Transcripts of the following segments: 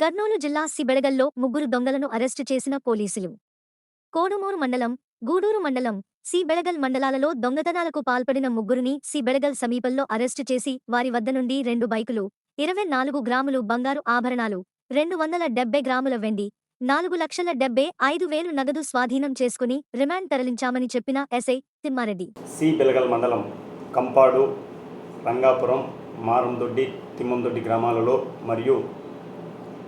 కర్నూలు జిల్లా సిబెడగల్లో ముగ్గురు దొంగలను అరెస్టు చేసిన పోలీసులు. కోడుమూరు మండలం గూడూరు మండలం సిబెడగల్ మండలాలలో దొంగతనాలకు పాల్పడిన ముగ్గురిని సిబెడగల్ సమీపంలో అరెస్టు చేసి వారి వద్ద నుండి రెండు బైకులు ఇరవై నాలుగు గ్రాములు బంగారు ఆభరణాలు రెండు వందల డెబ్బై గ్రాముల వెండి నాలుగు లక్షల డెబ్బై ఐదు వేలు నగదు స్వాధీనం చేసుకుని రిమాండ్ తరలించామని చెప్పిన ఎస్ఐ తిమ్మారెడ్డి. సి బెలగల్ మండలం కంపాడు రంగాపురం మారందొడ్డి తిమ్మందొడ్డి గ్రామాలలో మరియు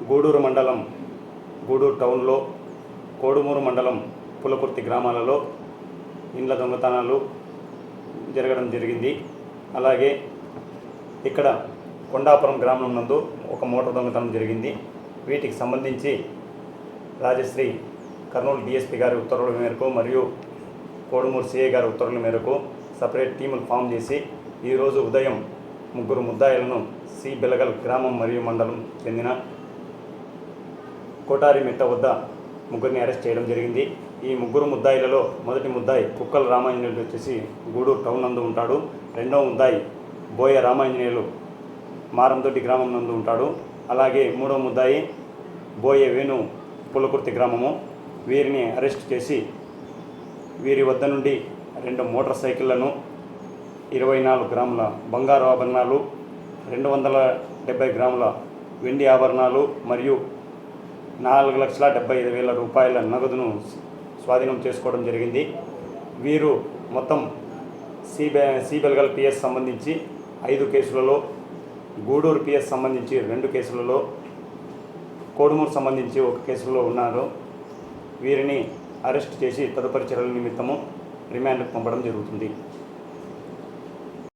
గూడూరు మండలం గూడూరు టౌన్లో కోడుమూరు మండలం పులకుర్తి గ్రామాలలో ఇండ్ల దొంగతనాలు జరగడం జరిగింది. అలాగే ఇక్కడ కొండాపురం గ్రామం నందు ఒక మోటార్ దొంగతనం జరిగింది. వీటికి సంబంధించి రాజశ్రీ కర్నూలు డిఎస్పీ గారి ఉత్తర్వుల మేరకు మరియు కోడుమూరు సిఐ గారి ఉత్తర్వుల మేరకు సపరేట్ టీములు ఫామ్ చేసి ఈరోజు ఉదయం ముగ్గురు ముద్దాయిలను సి బెలగల్ గ్రామం మరియు మండలం చెందిన కోటారి మెట్ట వద్ద ముగ్గురిని అరెస్ట్ చేయడం జరిగింది. ఈ ముగ్గురు ముద్దాయిలలో మొదటి ముద్దాయి కుక్కల రామాంజనేయులు వచ్చేసి గూడూరు టౌన్ నందు ఉంటాడు. రెండవ ముద్దాయి బోయ రామాంజనేయులు మారందొడ్డి గ్రామం నందు ఉంటాడు. అలాగే మూడవ ముద్దాయి బోయ వేణు పులకుర్తి గ్రామము. వీరిని అరెస్ట్ చేసి వీరి వద్ద నుండి రెండు మోటార్ సైకిళ్ళను ఇరవై నాలుగు గ్రాముల బంగారు ఆభరణాలు రెండు వందల డెబ్బై గ్రాముల వెండి ఆభరణాలు మరియు నాలుగు లక్షల డెబ్బై ఐదు వేల రూపాయల నగదును స్వాధీనం చేసుకోవడం జరిగింది. వీరు మొత్తం సిబె సిబెల్గల్ పిఎస్ సంబంధించి ఐదు కేసులలో గూడూరు పిఎస్ సంబంధించి రెండు కేసులలో కోడుమూరు సంబంధించి ఒక కేసులో ఉన్నారు. వీరిని అరెస్ట్ చేసి తదుపరి చర్యల నిమిత్తము రిమాండ్కు పంపడం జరుగుతుంది.